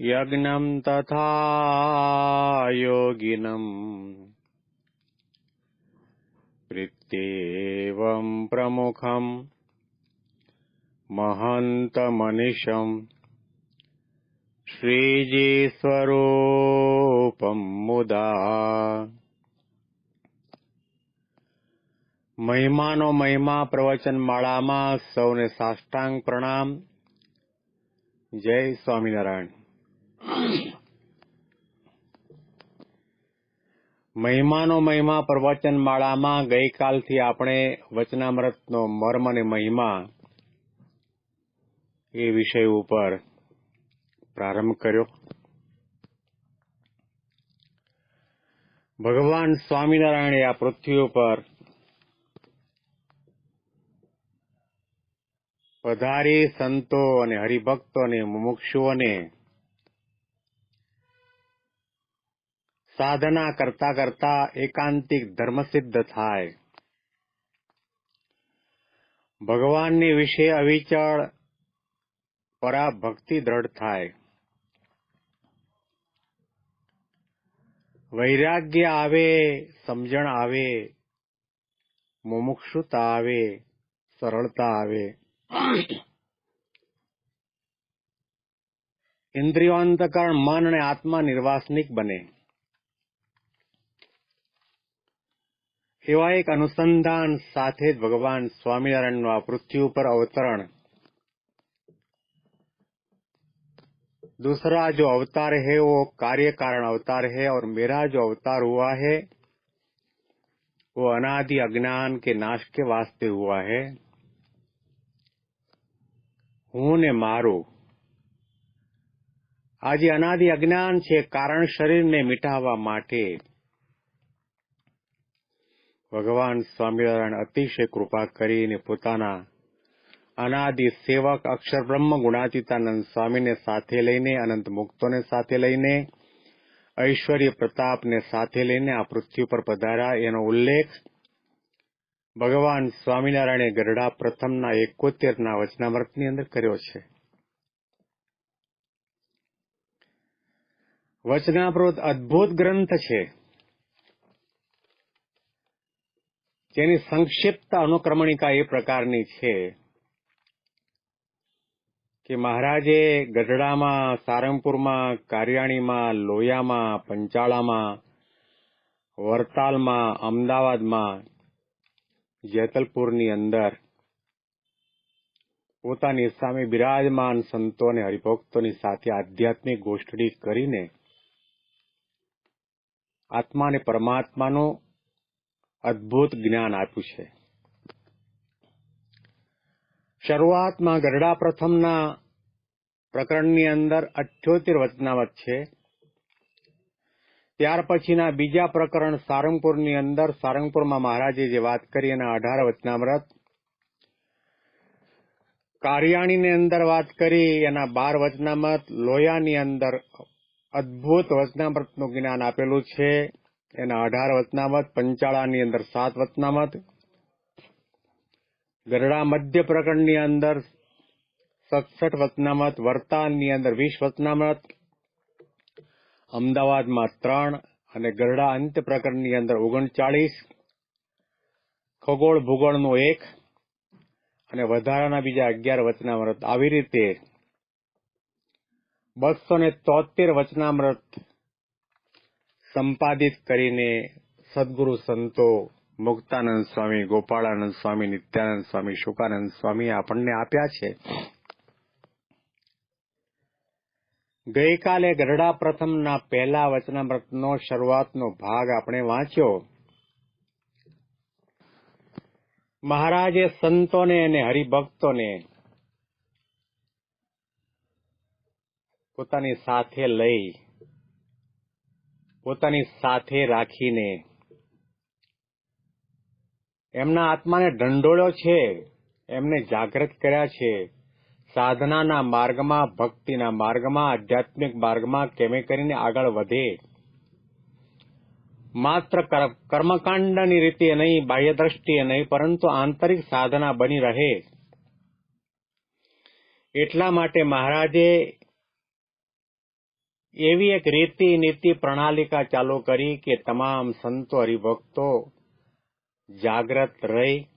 यज्ञम् तथा योगिनम् प्रीत्येवम् प्रमुखम् महन्तमनिशम् श्रीजीस्वरूपम् मुदा મહિમાનો મહિમા પ્રવચન માળામાં સૌને સાષ્ટાંગ પ્રણામ જય સ્વામિનારાયણ મહિમાનો મહિમા પ્રવચન માળામાં ગઈકાલથી આપણે વચનામૃતનો મર્મ અને મહિમા એ વિષય ઉપર પ્રારંભ કર્યો. ભગવાન સ્વામિનારાયણે આ પૃથ્વી ઉપર પધારી સંતો અને હરિભક્તો અને મુમુક્ષુઓને સાધના કરતા કરતા એકાંતિક ધર્મસિદ્ધ થાય ભગવાનની વિશે અવિચળ પરાભક્તિ દ્રઢ થાય વૈરાગ્ય આવે સમજણ આવે મુમુક્ષુતા આવે સરળતા આવે ઇન્દ્રિયોંતકરણ મન અને આત્મા નિર્વાસનિક બને એવા એક અનુસંધાન સાથે જ ભગવાન સ્વામિનારાયણનું આ પૃથ્વી ઉપર અવતરણ दूसरा जो अवतार है वो कार्य कारण अवतार है और मेरा जो अवतार हुआ है वो अनादि अज्ञान के नाश के वास्ते हुआ है હું ને મારું આ જે અનાદિ અજ્ઞાન છે કારણ શરીરને મિટાવવા માટે ભગવાન સ્વામિનારાયણ અતિશય કૃપા કરીને પોતાના અનાદિ સેવક અક્ષર બ્રહ્મ ગુણાતીતાનંદ સ્વામીને સાથે લઈને, અનંત મુક્તોને સાથે લઈને, ઐશ્વર્ય પ્રતાપને સાથે લઈને આ પૃથ્વી પર પધાર્યા. એનો ઉલ્લેખ ભગવાન સ્વામિનારાયણે ગરડા પ્રથમના એકોતેરના વચનામૃતની અંદર કર્યો છે. વચનામૃત અદ્ભુત ગ્રંથ છે. જેની સંક્ષિપ્ત અનુક્રમણિકા એ પ્રકારની છે કે મહારાજે ગઢડામાં, સારંગપુરમાં, કારિયાણીમાં, લોયામાં, પંચાળામાં વરતાલમાં અમદાવાદમાં, જેતલપુરની અંદર પોતાની સામે બિરાજમાન સંતો અને હરિભક્તોની સાથે આધ્યાત્મિક ગોષ્ઠી કરીને આત્મા અને પરમાત્માનું અદ્ભુત જ્ઞાન આપ્યું છે. શરૂઆતમાં ગરડા પ્રથમના પ્રકરણની અંદર અઠ્યોતેર વચનાવત છે. ત્યાર પછીના બીજા પ્રકરણ સારંગપુરની અંદર સારંગપુરમાં મહારાજે જે વાત કરી એના અઢાર વચનામૃત. કારિયાણીની અંદર વાત કરી એના બાર વચનામત. લોયાની અંદર અદ્ભુત વચનામૃતનું જ્ઞાન આપેલું છે. એના અઢાર વચનામત પંચાળાની અંદર સાત વચનામત ગરડા મધ્ય પ્રકરણની અંદર સડસઠ વચનામત વર્તાનની અંદર વીસ વતનામત અમદાવાદમાં ત્રણ અને ગરડા અંત પ્રકરણની અંદર ઓગણચાળીસ. ખગોળ ભૂગોળનું એક અને વધારાના બીજા અગિયાર વચનામૃત આવી રીતે બસો ને તોતેર વચનામૃત સંપાદિત કરીને સદગુરુ સંતો મુક્તાનંદ સ્વામી, ગોપાળાનંદ સ્વામી, નિત્યાનંદ સ્વામી, શુકાનંદ સ્વામી આપણને આપ્યા છે. ગઈકાલે ગરડા પ્રથમના પહેલા વચનામૃતનો શરૂઆતનો ભાગ આપણે વાંચ્યો. મહારાજે સંતોને અને હરિભક્તોને પોતાની સાથે લઈ પોતાની સાથે રાખીને. એમના આત્માને ઢંઢોળ્યો છે, એમને જાગૃત કર્યા છે. સાધનાના માર્ગમાં, ભક્તિના માર્ગમાં, આધ્યાત્મિક માર્ગમાં કેમે કરીને આગળ વધે. માત્ર કર્મકાંડની રીતે નહીં, બાહ્ય દ્રષ્ટિએ નહીં, પરંતુ આંતરિક સાધના બની રહે. એટલા માટે મહારાજે એવી એક રીતિ નીતિ પ્રણાલિકા ચાલુ કરી કે તમામ સંતો હરિભક્તો જાગ્રત રહી,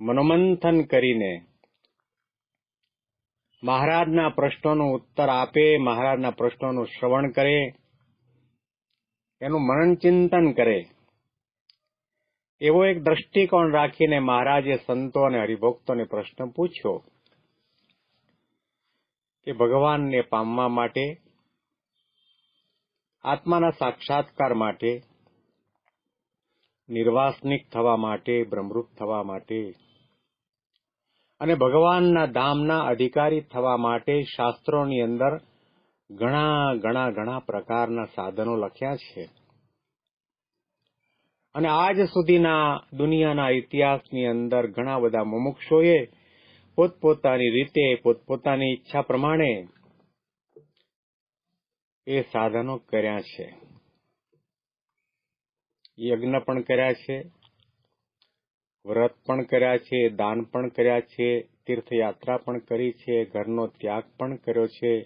મનોમંથન કરીને મહારાજના પ્રશ્નોનો ઉત્તર આપે, મહારાજના પ્રશ્નોનું શ્રવણ કરે, એનું મનન ચિંતન કરે. એવો એક દ્રષ્ટિકોણ રાખીને મહારાજે સંતો અને હરિભક્તોને પ્રશ્ન પૂછ્યો. કે ભગવાનને પામવા માટે, આત્માના સાક્ષાત્કાર માટે, નિર્વાસનિક થવા માટે, બ્રહ્મરૂપ થવા માટે અને ભગવાનના ધામના અધિકારી થવા માટે શાસ્ત્રોની અંદર ઘણા ઘણા ઘણા પ્રકારના સાધનો લખ્યા છે. અને આજ સુધીના દુનિયાના ઇતિહાસની અંદર ઘણા બધા મુમુક્ષોએ પોતપોતાની રીતે, પોતપોતાની ઈચ્છા પ્રમાણે એ સાધનો કર્યા છે. યજ્ઞ પણ કર્યા છે, વ્રત પણ કર્યા છે, દાન પણ કર્યા છે, તીર્થયાત્રા પણ કરી છે, ઘરનો ત્યાગ પણ કર્યો છે,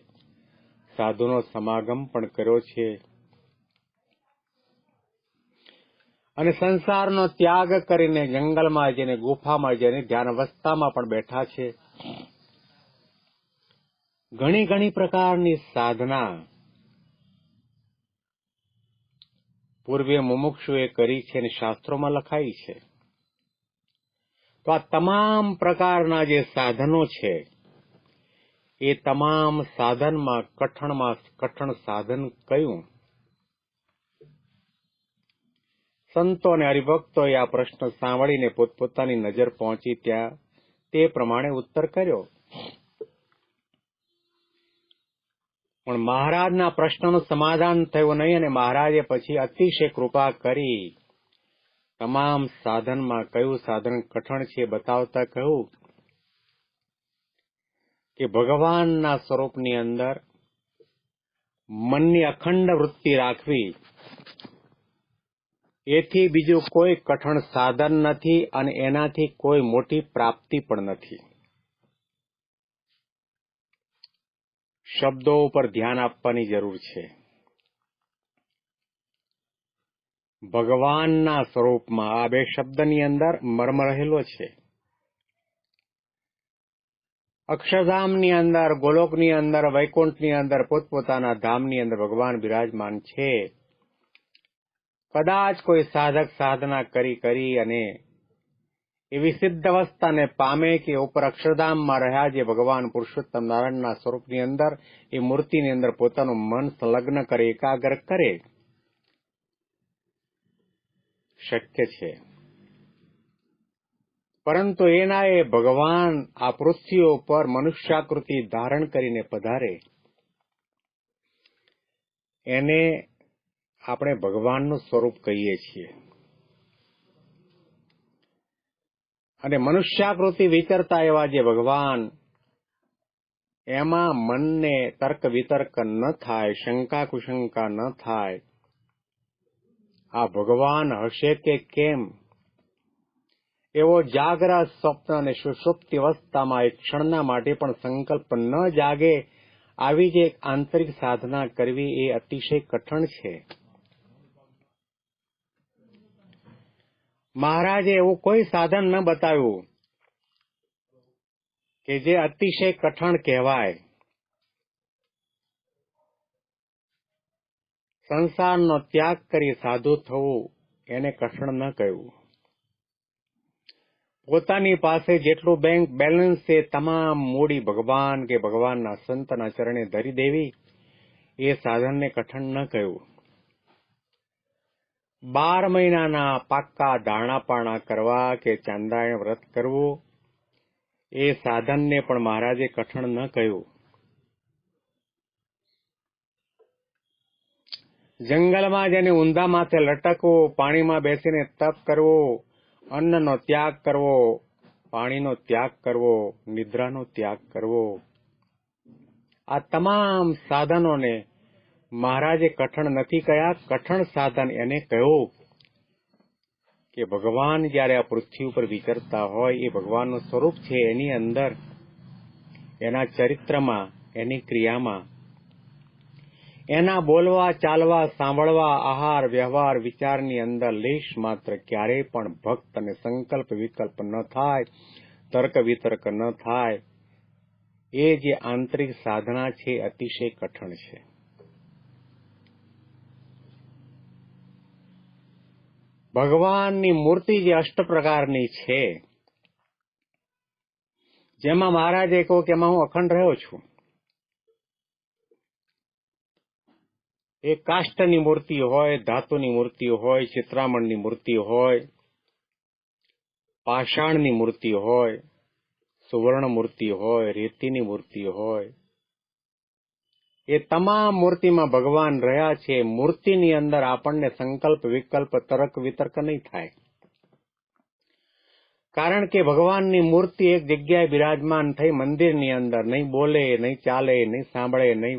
સાધુનો સમાગમ પણ કર્યો છે. અને સંસારનો ત્યાગ કરીને જંગલમાં જઈને, ગુફામાં જઈને ધ્યાન અવસ્થામાં પણ બેઠા છે. ઘણી ઘણી પ્રકારની સાધના પૂર્વે મુમુક્ષુએ કરી છે અને શાસ્ત્રોમાં લખાઈ છે. તો આ તમામ પ્રકારના જે સાધનો છે, એ તમામ સાધનમાં કઠણમાં કઠણ સાધન કયું? સંતો અને હરિભક્તોએ આ પ્રશ્ન સાંભળીને પોતપોતાની નજર પહોંચી ત્યાં. તે પ્રમાણે ઉત્તર કર્યો. પણ મહારાજના પ્રશ્નનું સમાધાન થયું નહીં અને મહારાજે પછી અતિશય કૃપા કરી. તમામ સાધનમાં કયું સાધન કઠણ છે બતાવતા કહ્યું. કે ભગવાનના સ્વરૂપની અંદર મનની અખંડ વૃત્તિ રાખવી. એથી બીજું કોઈ કઠણ સાધન નથી અને એનાથી કોઈ મોટી પ્રાપ્તિ પણ નથી. શબ્દો ઉપર ધ્યાન આપવાની જરૂર છે. ભગવાનના સ્વરૂપમાં આ બે શબ્દની અંદર મર્મ રહેલો છે. અક્ષરધામની અંદર, ગોલોકની અંદર, વૈકુંઠની અંદર, પોતપોતાના ધામની અંદર ભગવાન બિરાજમાન છે. કદાચ કોઈ સાધક સાધના કરી કરી અને એવી સિદ્ધ અવસ્થાને પામે કે ઉપર અક્ષરધામમાં રહ્યા જે ભગવાન પુરુષોત્તમ નારાયણના સ્વરૂપની અંદર, એ મૂર્તિની અંદર પોતાનું મન સંલગ્ન કરે, એકાગ્ર કરે. શક્ય છે. પરંતુ એના એ ભગવાન આ પૃથ્વી ઉપર મનુષ્યાકૃતિ ધારણ કરીને પધારે. એને આપણે ભગવાનનું સ્વરૂપ કહીએ છીએ. અને મનુષ્યાકૃતિ વિચરતા એવા જે ભગવાન, એમાં મનને તર્ક વિતર્ક ન થાય શંકા કુશંકા ન થાય. આ ભગવાન હશે કે કેમ? એવો જાગ્રત સ્વપ્ન અને સુષુપ્તિ અવસ્થામાં એક ક્ષણના માટે પણ સંકલ્પ ન જાગે, આવી જે આંતરિક સાધના કરવી એ અતિશય કઠણ છે. મહારાજે એવું કોઈ સાધન ન બતાવ્યું કે જે અતિશય કઠણ કહેવાય. સંસારનો ત્યાગ કરી સાધુ થવું એને કઠણ ન કહ્યું. પોતાની પાસે જેટલું બેંક બેલેન્સ છે, તમામ મૂડી ભગવાન કે ભગવાનના સંતના ચરણે ધરી દેવી, એ સાધનને કઠણ ન કહ્યું. બાર મહિનાના પાક્કા દાણાપાણા કરવા કે ચાંદાયણ વ્રત કરવું, એ સાધનને પણ મહારાજે કઠણ ન કહ્યું. જંગલમાં જેને ઊંધા માથે લટકવું, પાણીમાં બેસીને તપ કરવો, અન્નનો ત્યાગ કરવો, પાણીનો ત્યાગ કરવો, નિદ્રાનો ત્યાગ કરવો. આ તમામ સાધનોને મહારાજે કઠણ નથી કયા, કઠણ સાધન એને કહ્યું કે ભગવાન જયારે આ પૃથ્વી ઉપર વિચરતા હોય, એ ભગવાનનું સ્વરૂપ છે એની અંદર. એના ચરિત્રમાં, એની ક્રિયામાં. એના બોલવા, ચાલવા, સાંભળવા, આહાર, વ્યવહાર, વિચારની અંદર લેશ માત્ર ક્યારેય પણ ભક્ત અને સંકલ્પ વિકલ્પ ન થાય, તર્ક વિતર્ક ન થાય. એ જે આંતરિક સાધના છે અતિશય કઠણ છે. ભગવાનની મૂર્તિ જે અષ્ટ પ્રકારની છે, જેમાં મહારાજે કહો કે એમાં હું અખંડ રહ્યો છું. એ કાષ્ટની મૂર્તિ હોય, ધાતુની મૂર્તિ હોય, ચિત્રામણની મૂર્તિ હોય, પાષાણની મૂર્તિ હોય, સુવર્ણ મૂર્તિ હોય, રેતીની મૂર્તિ હોય એ તમામ મૂર્તિમાં ભગવાન રહ્યા છે. મૂર્તિની અંદર આપણને સંકલ્પ, વિકલ્પ, તર્ક, વિતર્ક નહીં થાય. કારણ કે ભગવાનની મૂર્તિ એક જગ્યાએ બિરાજમાન થઈ મંદિરની અંદર. નહીં બોલે, નહીં ચાલે, નહીં સાંભળે, નહીં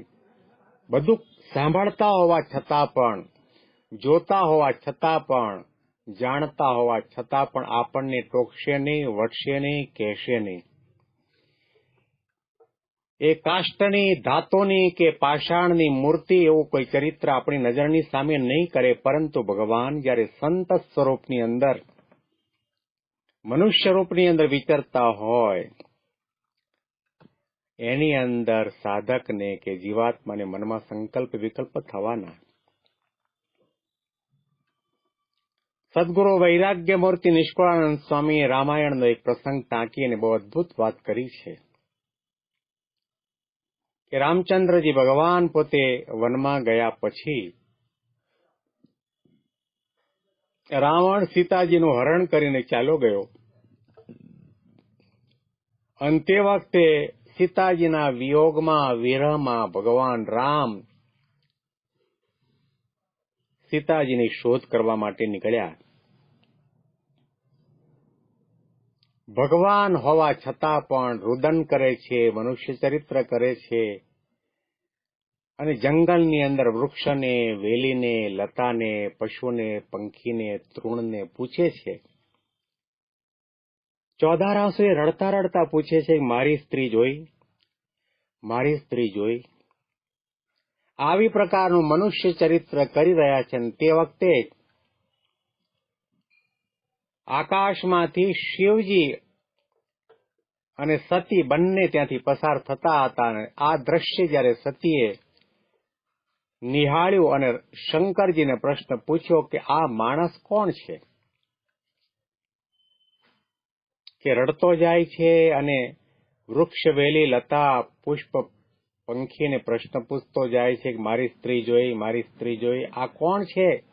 બધું સાંભળતા હોવા છતાં પણ, જોતા હોવા છતાં પણ, જાણતા હોવા છતાં પણ આપણને ટોકશે નહીં, વટશે નહીં, કહેશે નહીં. એ કાષ્ટની, ધાતોની કે પાષાણની મૂર્તિ એવું કોઈ ચરિત્ર આપણી નજરની સામે નહીં કરે, પરંતુ ભગવાન જ્યારે સંત સ્વરૂપની અંદર, મનુષ્ય રૂપની અંદર વિચરતા હોય, એની અંદર સાધકને કે જીવાત્માને મનમાં સંકલ્પ વિકલ્પ થવાના. સદગુરુ વૈરાગ્ય મૂર્તિ નિષ્કુળાનંદ સ્વામીએ રામાયણનો એક પ્રસંગ ટાંકી અને બહુ અદભુત વાત કરી છે. કે રામચંદ્રજી ભગવાન પોતે વનમાં ગયા પછી રાવણ સીતાજીનું હરણ કરીને ચાલો ગયો. અને તે વખતે સીતાજીના વિયોગમાં, વિરહમાં ભગવાન રામ સીતાજીની શોધ કરવા માટે નીકળ્યા. ભગવાન હોવા છતાં પણ રુદન કરે છે, મનુષ્ય ચરિત્ર કરે છે અને જંગલની અંદર વૃક્ષને, વેલીને, લતાને, પશુને, પંખીને, તૃણને પૂછે છે. ચોધારાસુએ રડતા રડતા પૂછે છે, મારી સ્ત્રી જોઈ? મારી સ્ત્રી જોઈ? આવી પ્રકારનું મનુષ્ય ચરિત્ર કરી રહ્યા છે તે વખતે આકાશમાંથી શિવજી અને સતી બંને ત્યાંથી પસાર થતા હતા આ દ્રશ્ય જ્યારે સતીએ નિહાળ્યું અને શંકરજીને પ્રશ્ન પૂછ્યો કે આ માણસ કોણ છે? કે રડતો જાય છે અને વૃક્ષ વેલી, લતા, પુષ્પ પંખીને પ્રશ્ન પૂછતો જાય છે કે મારી સ્ત્રી જોઈ, મારી સ્ત્રી જોઈ, આ કોણ છે?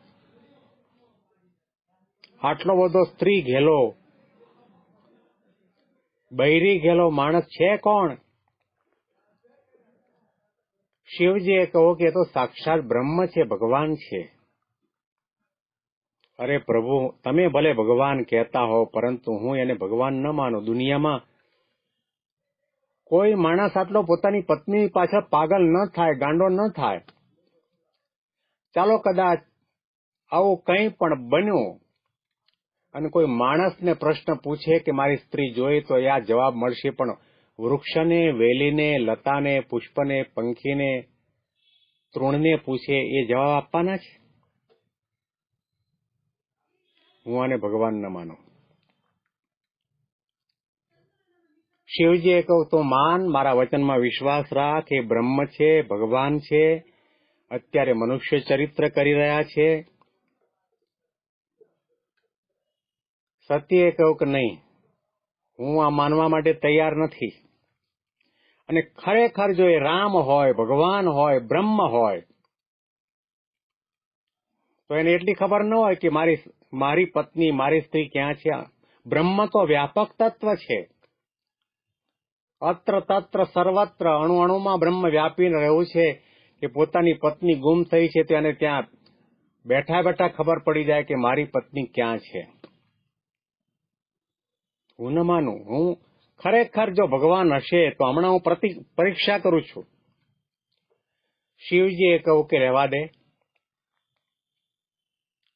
આટલો બધો સ્ત્રી ઘેલો. બૈરી ઘેલો માણસ છે કોણ? શિવજીએ કહો કે તો સાક્ષાત બ્રહ્મ છે, ભગવાન છે. અરે પ્રભુ, તમે ભલે ભગવાન કહેતા હો, પરંતુ હું એને ભગવાન ન માનું. દુનિયામાં કોઈ માણસ આટલો પોતાની પત્ની પાછળ પાગલ ન થાય, ગાંડો ન થાય. ચાલો કદાચ આવું કંઈ પણ બન્યું અને કોઈ માણસને પ્રશ્ન પૂછે કે મારી સ્ત્રી જોઈ તો આ જવાબ મળશે, પણ વૃક્ષને, વેલીને, લતાને, પુષ્પને, પંખીને, તૃણને પૂછે, એ જવાબ આપવાના છે? હું આને ભગવાન ન માનું. શિવજીએ કહું તો માન, મારા વચનમાં વિશ્વાસ રાખ, એ બ્રહ્મ છે, ભગવાન છે, અત્યારે મનુષ્ય ચરિત્ર કરી રહ્યા છે સત્યએ કહ્યું કે નહીં, હું આ માનવા માટે તૈયાર નથી. અને ખરેખર જો એ રામ હોય, ભગવાન હોય, બ્રહ્મ હોય, તો એને એટલી ખબર ન હોય કે મારી મારી પત્ની, મારી સ્ત્રી ક્યાં છે? બ્રહ્મ તો વ્યાપક તત્વ છે. અત્ર તત્ર સર્વત્ર અણુ અણુમાં બ્રહ્મ વ્યાપીને રહ્યું છે કે પોતાની પત્ની ગુમ થઈ છે તેને ત્યાં બેઠા બેઠા ખબર પડી જાય કે મારી પત્ની ક્યાં છે. હું ન માનું હું ખરેખર જો ભગવાન હશે તો હમણાં હું પરીક્ષા કરું છું. શિવજીએ કહું કે રહેવા દે.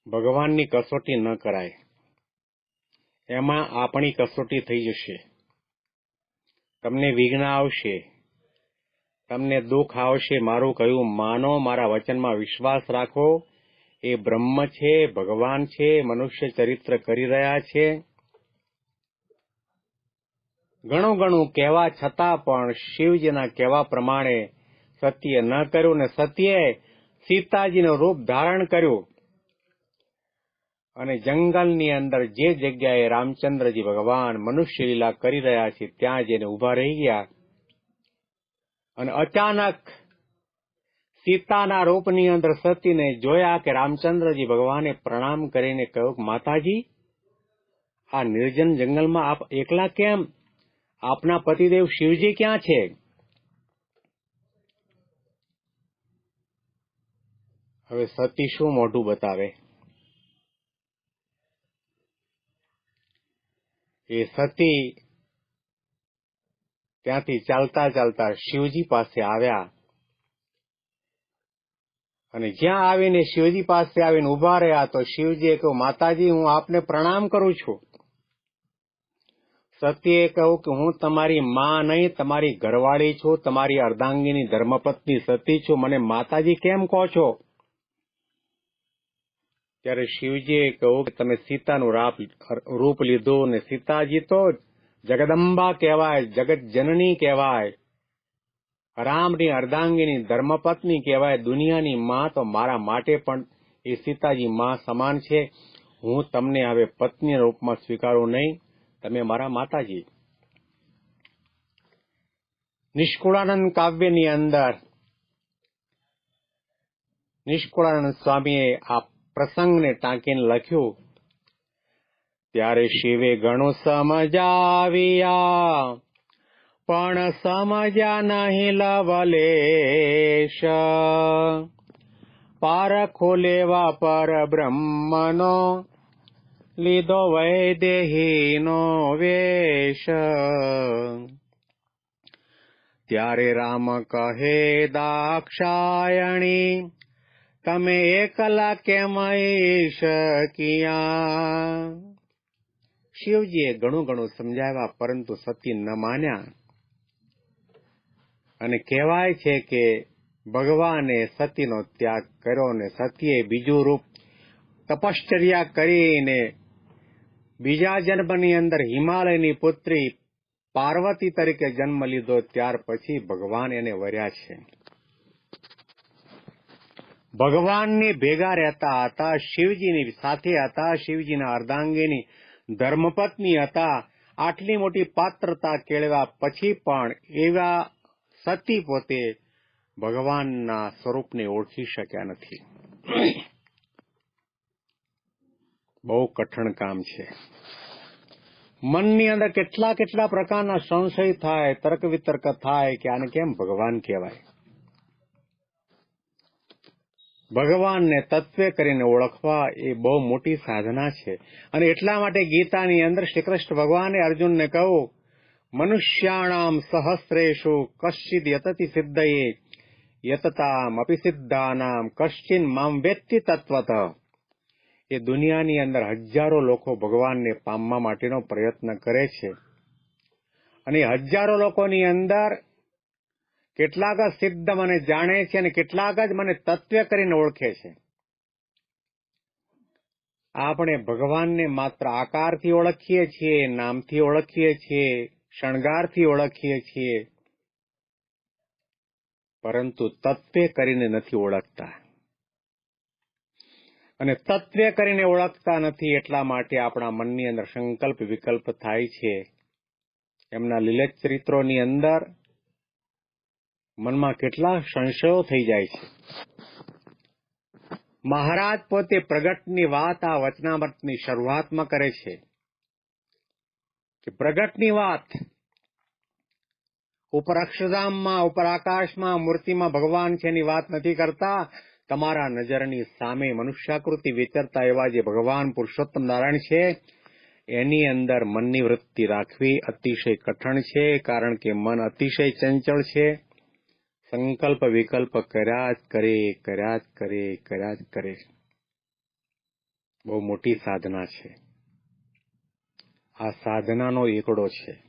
ભગવાનની કસોટી ન કરાય. એમાં આપણી કસોટી થઈ જશે. તમને વિઘ્ન આવશે. તમને દુઃખ આવશે. મારું કહ્યું, માનો, મારા વચનમાં વિશ્વાસ રાખો. એ બ્રહ્મ છે, ભગવાન છે, મનુષ્ય ચરિત્ર કરી રહ્યા છે. ઘણું ઘણું કહેવા છતાં પણ શિવજીના કહેવા પ્રમાણે સત્ય ન કર્યું ને સત્યએ સીતાજીનું રૂપ ધારણ કર્યું. અને જંગલની અંદર જે જગ્યાએ રામચંદ્રજી ભગવાન મનુષ્ય લીલા કરી રહ્યા છે, ત્યાં જઈને ઊભા રહી ગયા. અને અચાનક સીતાના રૂપની અંદર સતીને જોયા કે રામચંદ્રજી ભગવાને પ્રણામ કરીને કહ્યું માતાજી, આ નિર્જન જંગલમાં આપ એકલા કેમ આપના પતિદેવ શિવજી ક્યાં છે? હવે સતી શું મોઢું બતાવે? એ સતી ત્યાંથી ચાલતા ચાલતા શિવજી પાસે આવ્યા. અને જ્યાં આવીને શિવજી પાસે આવીને ઊભા રહ્યા તો શિવજીએ કહ્યું, માતાજી, હું આપને પ્રણામ કરું છું. સતીએ કહ્યું કે હું તમારી માં નહીં, તમારી ઘરવાળી છું, તમારી અર્ધાંગીની ધર્મપત્ની સતી છું. મને માતાજી કેમ કહો છો? ત્યારે શિવજીએ કહ્યું કે તમે સીતાનું રાપ લીધું ને સીતાજી તો જગદંબા કહેવાય જગત જનની કહેવાય. રામની અર્ધાંગીની ધર્મપત્ની કહેવાય, દુનિયાની માં તો મારા માટે પણ એ સીતાજી માં સમાન છે. હું તમને હવે પત્ની રૂપમાં સ્વીકારું નહીં. તમે મારા માતાજી. નિષ્કુળાનંદ કાવ્યની અંદર નિષ્કુળાનંદ સ્વામીએ આ પ્રસંગને ટાંકીને લખ્યું, ત્યારે શિવે ઘણું સમજાવ્યા પણ સમજ્યા નહીં લવલેશ. પારખો લેવા પર બ્રહ્મનો લીધો વૈદેહીનો વેશ. ત્યારે રામ કહે, દાક્ષાયણી, તમે એકલા કેમ શક્યા શિવજીએ ઘણું ઘણું સમજાવ્યા, પરંતુ સતી ન માન્યા. અને કહેવાય છે કે ભગવાને સતીનો ત્યાગ કર્યો ને સતીએ બીજું રૂપ તપશ્ચર્યા કરીને બીજા જન્મની અંદર હિમાલયની પુત્રી પાર્વતી તરીકે જન્મ લીધો ત્યાર પછી ભગવાન એને વર્યા છે. ભગવાનની ભેગા રહેતા હતા, શિવજીની સાથે હતા, શિવજીના અર્ધાંગીની ધર્મપત્ની હતા. આટલી મોટી પાત્રતા કેળવ્યા પછી પણ એવા સતી પોતે ભગવાનના સ્વરૂપને ઓળખી શક્યા નથી. બહુ કઠણ કામ છે. મનની અંદર કેટલા કેટલા પ્રકારના સંશય થાય તર્ક વિતર્ક થાય કે આને કેમ ભગવાન કહેવાય? ભગવાનને તત્વે કરીને ઓળખવા એ બહુ મોટી સાધના છે. અને એટલા માટે ગીતાની અંદર શ્રી કૃષ્ણ ભગવાને અર્જુનને કહું મનુષ્યાણામ સહસ્રેશુ કશ્ચિદ યતતિ સિદ્ધયે, યતતામ અપિસિદ્ધાનામ કશ્ચિન મામ વેત્તિ તત્વત એ દુનિયાની અંદર હજારો લોકો ભગવાનને પામવા માટેનો પ્રયત્ન કરે છે. અને હજારો લોકોની અંદર કેટલાક જ સિદ્ધ મને જાણે છે અને કેટલાક જ મને તત્વ કરીને ઓળખે છે. આપણે ભગવાનને માત્ર આકારથી ઓળખીએ છીએ, નામથી ઓળખીએ છીએ, શણગારથી ઓળખીએ છીએ, પરંતુ તત્વે કરીને નથી ઓળખતા. અને તત્વ કરીને ઓળખતા નથી એટલા માટે આપણા મનની અંદર સંકલ્પ વિકલ્પ થાય છે. એમના લીલચ ચરિત્રોની અંદર મનમાં કેટલા સંશયો થઈ જાય છે. મહારાજ પોતે પ્રગટની વાત આ વચનામૃતની શરૂઆતમાં કરે છે કે પ્રગટની વાત ઉપર અક્ષરધામમાં ઉપર આકાશમાં મૂર્તિમાં ભગવાન છે એની વાત નથી કરતા. તમારા નજરની સામે મનુષ્યાકૃતિ વિચરતા એવા જે ભગવાન પુરુષોત્તમ નારાયણ છે, એની અંદર મનની વૃત્તિ રાખવી અતિશય કઠણ છે, કારણ કે મન અતિશય ચંચળ છે. સંકલ્પ વિકલ્પ કર્યા જ કરે, કર્યા જ કરે, કર્યા જ કરે. બહુ મોટી સાધના છે. આ સાધનાનો એકડો છે.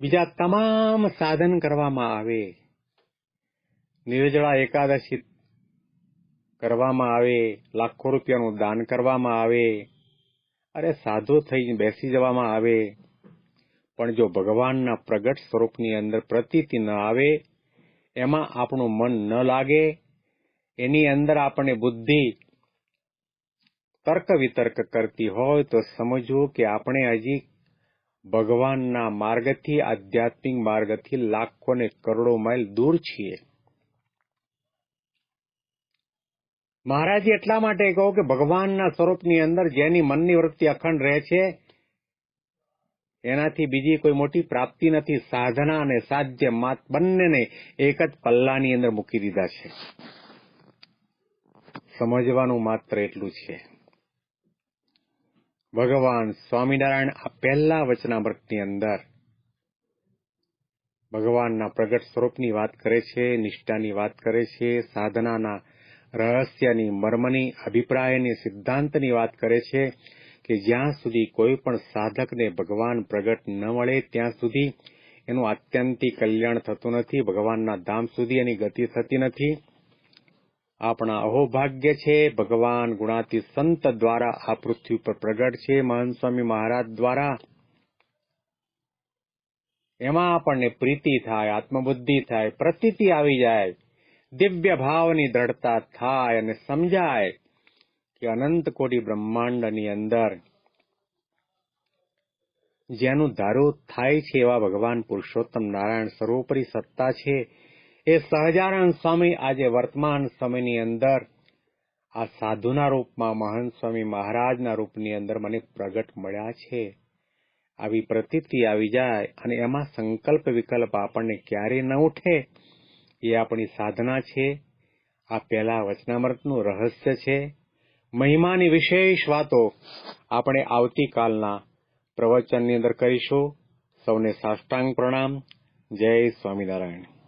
બીજા તમામ સાધન કરવામાં આવે. નિર્જળા એકાદશી કરવામાં આવે, લાખો રૂપિયાનું દાન કરવામાં આવે, અરે સાધુ થઈ બેસી જવામાં આવે. પણ જો ભગવાનના પ્રગટ સ્વરૂપની અંદર પ્રતીતિ ન આવે, એમાં આપણું મન ન લાગે, એની અંદર આપણે બુદ્ધિ તર્ક વિતર્ક કરતી હોય તો સમજવું કે આપણે હજી ભગવાનના માર્ગથી, આધ્યાત્મિક માર્ગથી લાખો ને કરોડો માઇલ દૂર છીએ. મહારાજે એટલા માટે કહો કે ભગવાનના સ્વરૂપની અંદર જેની મનની વૃત્તિ અખંડ રહે છે, એનાથી બીજી કોઈ મોટી પ્રાપ્તિ નથી, સાધના અને સાધ્ય માત બંનેને એક જ પલ્લાની અંદર મૂકી દીધા છે. સમજવાનું માત્ર એટલું છે. ભગવાન સ્વામિનારાયણ આ પહેલા વચનામૃતની અંદર ભગવાનના પ્રગટ સ્વરૂપની વાત કરે છે, નિષ્ઠાની વાત કરે છે, સાધનાના રહસ્યની, મર્મની, અભિપ્રાયની, સિદ્ધાંતની વાત કરે છે કે જ્યાં સુધી કોઈ પણ સાધકને ભગવાન પ્રગટ ન મળે, ત્યાં સુધી એનું આત્યંતિક કલ્યાણ થતું નથી, ભગવાનના ધામ સુધી એની ગતિ થતી નથી. આપણા અહોભાગ્ય છે, ભગવાન ગુણાતી સંત દ્વારા આ પૃથ્વી પર પ્રગટ છે મહંત સ્વામી મહારાજ દ્વારા. એમાં આપણને પ્રીતિ થાય, આત્મબુદ્ધિ થાય, પ્રતીતિ આવી જાય. દિવ્ય ભાવની દ્રઢતા થાય અને સમજાય કે અનંત કોટી બ્રહ્માંડની અંદર જેનું ધારો થાય છે એવા ભગવાન પુરુષોત્તમ નારાયણ સર્વોપરી સત્તા છે, એ સહજાનંદ સ્વામી આજે વર્તમાન સમયની અંદર આ સાધુના રૂપમાં મહંત સ્વામી મહારાજના રૂપની અંદર મને પ્રગટ મળ્યા છે. આવી પ્રતીતિ આવી જાય અને એમાં સંકલ્પ વિકલ્પ આપણને ક્યારેય ન ઉઠે. એ આપણી સાધના છે. આ પહેલા વચનામૃતનું રહસ્ય છે. મહિમાની વિશેષ વાતો આપણે આવતીકાલના પ્રવચનની અંદર કરીશું. સૌને સાષ્ટાંગ પ્રણામ. જય સ્વામિનારાયણ.